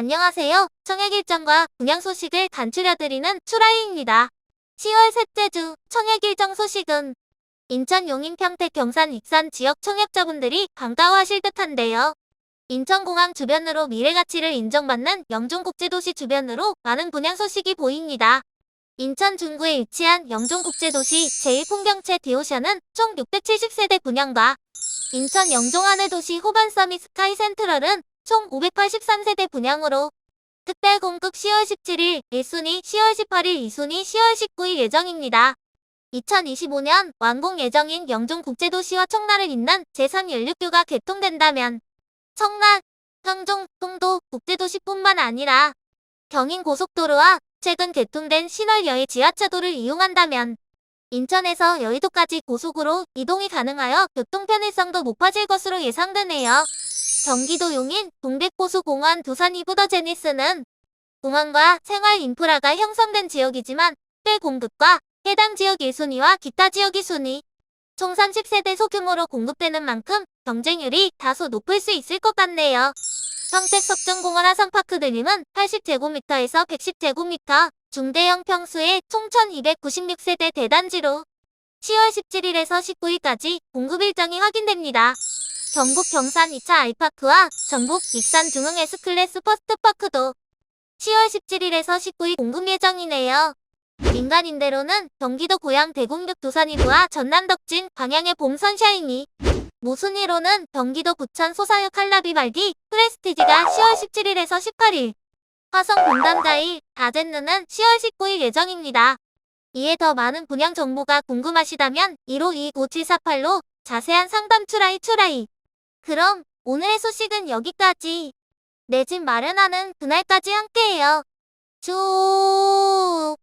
안녕하세요. 청약 일정과 분양 소식을 간추려드리는 추라이입니다. 10월 셋째 주 청약 일정 소식은 인천 용인 평택 경산 익산 지역 청약자분들이 반가워하실 듯한데요. 인천공항 주변으로 미래가치를 인정받는 영종국제도시 주변으로 많은 분양 소식이 보입니다. 인천 중구에 위치한 영종국제도시 제1풍경채 디오션은 총 670세대 분양과 인천 영종 하늘도시 호반 서밋 스카이 센트럴은 총 583세대 분양으로 특별 공급 10월 17일 1순위, 10월 18일 2순위, 10월 19일 예정입니다. 2025년 완공 예정인 영종국제도시와 청라를 잇는 제3연륙교가 개통된다면 청라, 평종, 송도 국제도시뿐만 아니라 경인고속도로와 최근 개통된 신월여의 지하차도를 이용한다면 인천에서 여의도까지 고속으로 이동이 가능하여 교통 편의성도 높아질 것으로 예상되네요. 경기도 용인 동백보수공원 두산 이브더 제니스는 공항과 생활 인프라가 형성된 지역이지만 특별 공급과 해당 지역 1순위와 기타 지역 2순위 총 30세대 소규모로 공급되는 만큼 경쟁률이 다소 높을 수 있을 것 같네요. 평택 석정공원 하성파크 드림은 80제곱미터에서 110제곱미터 중대형 평수의 총 1296세대 대단지로 10월 17일에서 19일까지 공급 일정이 확인됩니다. 경북 경산 2차 아이파크와 전북 익산 중흥 S클래스 퍼스트파크도 10월 17일에서 19일 공급 예정이네요. 민간 임대로는 경기도 고양 대공격 두산이부와 전남 덕진 방향의 봄 선샤인이 모순위로는 경기도 부천 소사유 칼라비 발디 프레스티지가 10월 17일에서 18일 화성 분담자일 다젠느는 10월 19일 예정입니다. 이에 더 많은 분양 정보가 궁금하시다면 1529-9748로 자세한 상담 추라이 추라이 그럼 오늘의 소식은 여기까지. 내 집 마련하는 그날까지 함께해요. 쭉.